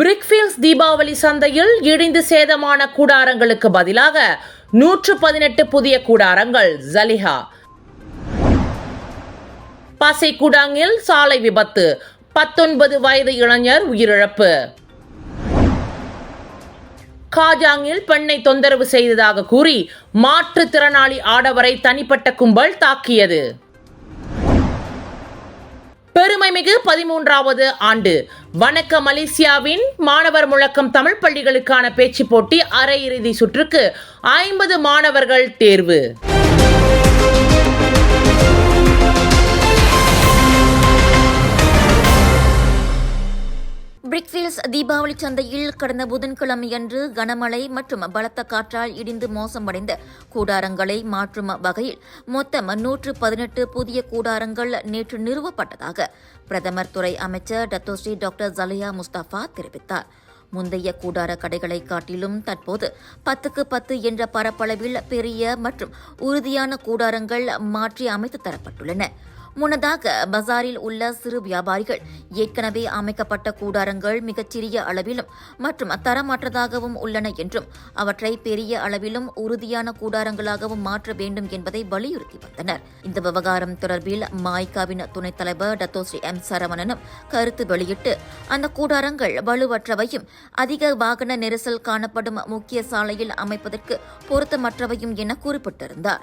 Brickfields Deepavali சந்தையில் இடிந்து சேதமான கூடாரங்களுக்கு பதிலாக நூற்று பதினெட்டு புதிய கூடாரங்கள் ஜலிஹா. பசைக்குடாங்கில் சாலை விபத்து. பத்தொன்பது வயது இளைஞர் உயிரிழப்பு. காஜாங்கில் பெண்ணை தொந்தரவு செய்ததாக கூறி மாற்றுத்திறனாளி ஆடவரை தனிப்பட்ட கும்பல் தாக்கியது. பெருமைமிகு பதிமூன்றாவது ஆண்டு. வணக்க மலேசியாவின் மாணவர் முழக்கம் தமிழ் பள்ளிகளுக்கான பேச்சு போட்டி அரையிறுதி சுற்றுக்கு ஐம்பது மாணவர்கள் தேர்வு. பிரிக்ஃபீல்ஸ் தீபாவளி சந்தையில் கடந்த புதன்கிழமையன்று கனமழை மற்றும் பலத்த காற்றால் இடிந்து மோசமடைந்த கூடாரங்களை மாற்றும் வகையில் மொத்தம் நூற்று பதினெட்டு புதிய கூடாரங்கள் நேற்று நிறுவப்பட்டதாக பிரதமர் துறை அமைச்சர் டத்தோஸ்ரீ டாக்டர் ஜலியா முஸ்தபா தெரிவித்தார். முந்தைய கூடார கடைகளை காட்டிலும் தற்போது பத்துக்கு பத்து என்ற பரப்பளவில் பெரிய மற்றும் உறுதியான கூடாரங்கள் மாற்றி அமைத்து தரப்பட்டுள்ளன. முன்னதாக பஜாரில் உள்ள சிறு வியாபாரிகள் ஏற்கனவே அமைக்கப்பட்ட கூடாரங்கள் மிகச்சிறிய அளவிலும் மற்றும் தரமற்றதாகவும் உள்ளன என்றும் அவற்றை பெரிய அளவிலும் உறுதியான கூடாரங்களாகவும் மாற்ற வேண்டும் என்பதை வலியுறுத்தி வந்தனர். இந்த விவகாரம் தொடர்பில் மாய்காவின் துணைத் தலைவர் டத்தோஸ்ரீ எம். சரவணனும் கருத்து வெளியிட்டு அந்த கூடாரங்கள் வலுவற்றவையும் அதிக வாகன நெரிசல் காணப்படும் முக்கிய சாலையில் அமைப்பதற்கு பொருத்தமற்றவையும் என குறிப்பிட்டிருந்தார்.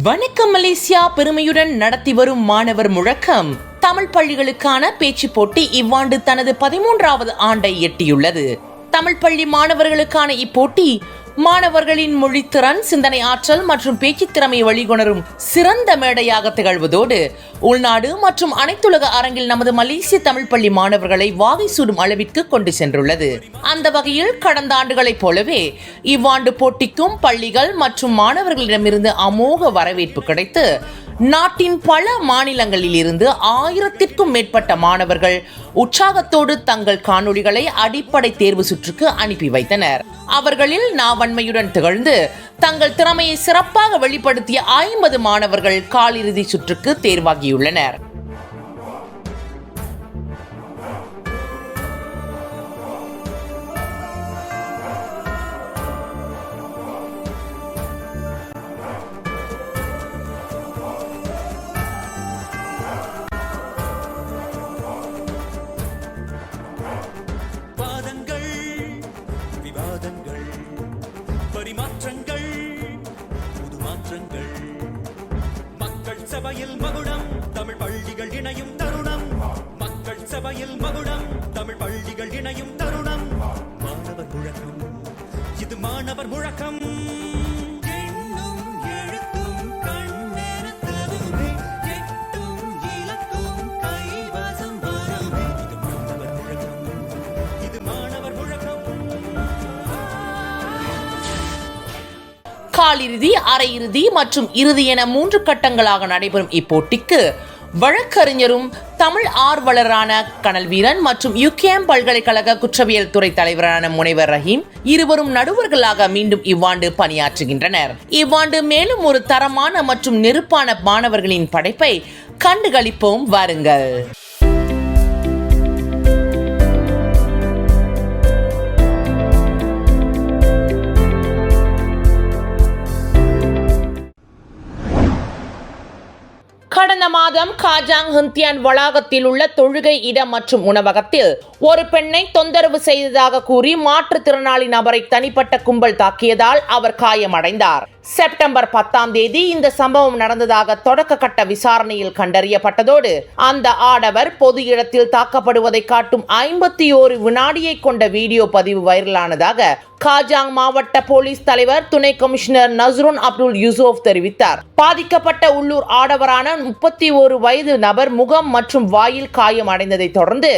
வணக்கம் மலேசியா பெருமையுடன் நடத்தி வரும் மாணவர் முழக்கம். தமிழ் பள்ளிகளுக்கான பேச்சு போட்டி இவ்வாண்டு தனது பதிமூன்றாவது ஆண்டை எட்டியுள்ளது. தமிழ் பள்ளி மாணவர்களுக்கான இப்போட்டி மாணவர்களின் மொழித்திறன் சிந்தனை ஆற்றல் மற்றும் பேச்சுத் திறமையை வழிகொணரும் சிறந்த மேடையாக திகழ்வதோடு உள்நாடு மற்றும் அனைத்துலக அரங்கில் நமது மலேசிய தமிழ் பள்ளி மாணவர்களை வாகை சூடும் அளவிற்கு கொண்டு சென்றுள்ளது. அந்த வகையில் கடந்த ஆண்டுகளைப் போலவே இவ்வாண்டு போட்டிக்கும் பள்ளிகள் மற்றும் மாணவர்களிடமிருந்து அமோக வரவேற்பு கிடைத்து நாட்டின் பல மாநிலங்களில் இருந்து ஆயிரத்திற்கும் மேற்பட்ட மாணவர்கள் உற்சாகத்தோடு தங்கள் காணொளிகளை அடிப்படை தேர்வு சுற்றுக்கு அனுப்பி வைத்தனர். அவர்களில் நாவன்மையுடன் திகழ்ந்து தங்கள் திறமையை சிறப்பாக வெளிப்படுத்திய ஐம்பது மாணவர்கள் காலிறுதி சுற்றுக்கு தேர்வாகியுள்ளனர். மாற்றங்கள் புது மாற்றங்கள் மக்கள் சபையில் மகுடம் தமிழ் பள்ளிகள் இணையும் தருணம். மக்கள் சபையில் மகுடம் தமிழ் பள்ளிகள் இணையும் தருணம். மாணவர் முழக்கம் இது மாணவர் முழக்கம். காலிறுதி அரையிறுதி மற்றும் இறுதி என மூன்று கட்டங்களாக நடைபெறும் இப்போட்டிக்கு வழக்கறிஞரும் தமிழ் ஆர்வலரான கனல் வீரன் மற்றும் யுகேம் பல்கலைக்கழக குற்றவியல் துறை தலைவரான முனைவர் ரஹீம் இருவரும் நடுவர்களாக மீண்டும் இவ்வாண்டு பணியாற்றுகின்றனர். இவ்வாண்டு மேலும் ஒரு தரமான மற்றும் நெருப்பான மாணவர்களின் படைப்பை கண்டுகளிப்போம். வாருங்கள். கடந்த மாதம் காஜாங் ஹிந்தியான் வளாகத்தில் உள்ள தொழுகை இடம் மற்றும் உணவகத்தில் ஒரு பெண்ணை தொந்தரவு செய்ததாக கூறி மாற்றுத்திறனாளி நபரை தனிப்பட்ட கும்பல் தாக்கியதால் அவர் காயமடைந்தார். செப்டம்பர் பத்தாம் தேதி இந்த சம்பவம் நடந்ததாக தொடக்க கட்ட விசாரணையில் கண்டறியப்பட்டதோடு அந்த ஆடவர் பொது இடத்தில் தாக்கப்படுவதை காட்டும் ஐம்பத்தி ஓரு வினாடியை கொண்ட வீடியோ பதிவு வைரலானதாக காஜாங் மாவட்ட போலீஸ் தலைவர் துணை கமிஷனர் நஸ்ருன் அப்துல் யூசுப் தெரிவித்தார். பாதிக்கப்பட்ட உள்ளூர் ஆடவரான முப்பத்தி ஒரு வயது நபர் முகம் மற்றும் வாயில் காயம் அடைந்ததை தொடர்ந்து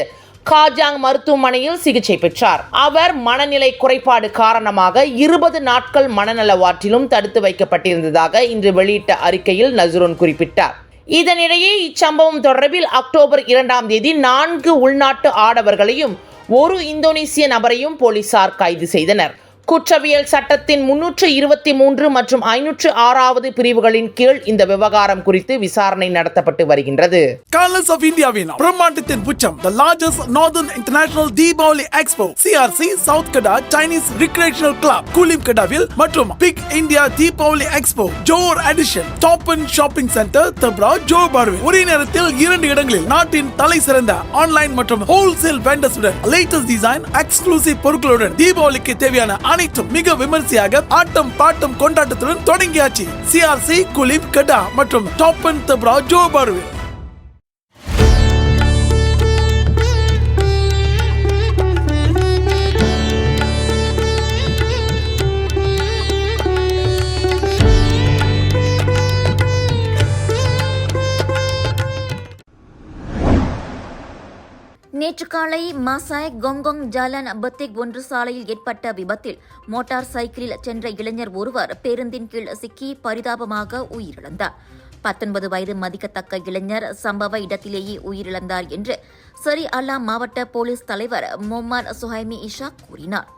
காஜாங் மருத்துவமனையில் சிகிச்சை பெற்றார். அவர் மனநிலை குறைபாடு காரணமாக இருபது நாட்கள் மனநல வாற்றிலும் தடுத்து வைக்கப்பட்டிருந்ததாக இன்று வெளியிட்ட அறிக்கையில் நசுரோன் குறிப்பிட்டார். இதனிடையே இச்சம்பவம் தொடர்பில் அக்டோபர் இரண்டாம் தேதி நான்கு உள்நாட்டு ஆடவர்களையும் ஒரு இந்தோனேசிய நபரையும் போலீசார் கைது செய்தனர். குற்றவியல் சட்டத்தின் முன்னூற்று இருபத்தி மூன்று மற்றும் ஐநூற்று ஆறாவது பிரிவுகளின் கீழ் இந்த விவகாரம் குறித்து விசாரணை நடத்தப்பட்டு வருகின்றது. கலர்ஸ் ஆஃப் இந்தியாவின் பிரம்மாண்டத்தின் உச்சம் the largest northern international Deepavali expo CRC south Kedah Chinese recreational club Kulim கடாவில் மற்றும் big India Deepavali expo Johor edition Toppen shopping centre Tebrau Joe பார்வில் ஒரே நேரத்தில் இரண்டு இடங்களில் நாட்டின் தலை சிறந்த ஆன்லைன் மற்றும் ஹோல்சேல் வெண்டர்ஸுடன் லேட்டஸ்ட் டிசைன் எக்ஸ்க்ளூசிவ் பொருட்களுடன் தீபாவளிக்கு தேவையான அனைத்தும் மிக விமர்சையாக ஆட்டம் பாட்டம் கொண்டாட்டத்துடன் தொடங்கியாச்சு. சிஆர்சி குலிப் கடா மற்றும் டாப் அண்ட் தப்ரா ஜோ பார்வே நேற்று காலை மாசாய் கொங்கொங் ஜாலன் பத்திக் ஒன்று சாலையில் ஏற்பட்ட விபத்தில் மோட்டார் சைக்கிளில் சென்ற இளைஞர் ஒருவர் பேருந்தின் கீழ் சிக்கி பரிதாபமாக உயிரிழந்தார். பத்தொன்பது வயது மதிக்கத்தக்க இளைஞர் சம்பவ இடத்திலேயே உயிரிழந்தார் என்று சரி அல்லா மாவட்ட போலீஸ் தலைவர் மொஹம்மத் சுஹைமி இஷா கூறினார்.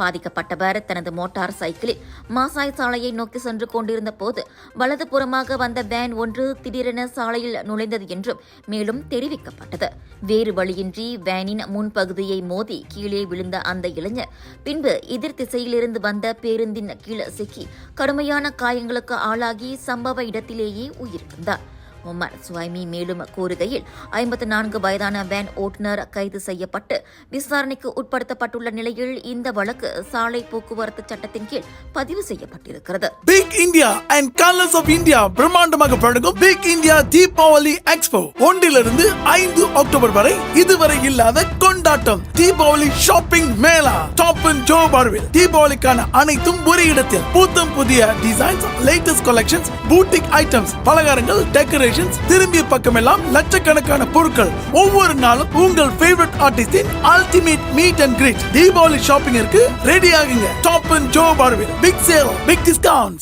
பாதிக்கப்பட்டவர். தனது மோட்டார் சைக்கிளில் மாசாய் சாலையை நோக்கி சென்று கொண்டிருந்த போது வலதுபுறமாக வந்த வேன் ஒன்று திடீரென சாலையில் நுழைந்தது என்றும் மேலும் தெரிவிக்கப்பட்டது. வேறு வழியின்றி வேனின் முன்பகுதியை மோதி கீழே விழுந்த அந்த இளைஞர் பின்பு எதிர் திசையிலிருந்து வந்த பேருந்தின் கீழே சிக்கி கடுமையான காயங்களுக்கு ஆளாகி சம்பவ இடத்திலேயே உயிரிழந்தார். உமர் சுவைமி மேலும் கூறுகையில் ஐம்பத்து நான்கு வயதான வேன் ஓட்டுநர் கைது செய்யப்பட்டு விசாரணைக்கு உட்படுத்தப்பட்டுள்ள நிலையில் இந்த வழக்கு சாலை போக்குவரத்து சட்டத்தின் கீழ் பதிவு செய்யப்பட்டிருக்கிறது. Big India and colours of India பிரம்மாண்டமாக பழகும் பிக் இந்தியா தீபாவளி எக்ஸ்போ ஒன்றிலிருந்து ஐந்து அக்டோபர் வரை இதுவரை இல்லாத கொண்டாட்டம். Deepavali shopping mela top and ஜோ பார்வில் தீபாவளிக்கான அனைத்தும் ஒரே இடத்தில். புத்தம் புதிய designs latest collections boutique items பலகாரங்கள் டெக்கரேஷன் கலெக்ஷன் திரும்பிய பக்கமெல்லாம் லட்சக்கணக்கான பொருட்கள். ஒவ்வொரு நாளும் உங்கள் favourite ஆர்டிஸ்டின் ultimate meet and greet Deepavali ஷாப்பிங்கிற்கு ready ஆகுங்க. டாப் அண்ட் ஜோ பார்வில் பிக் சேல் பிக் டிஸ்கவுண்ட்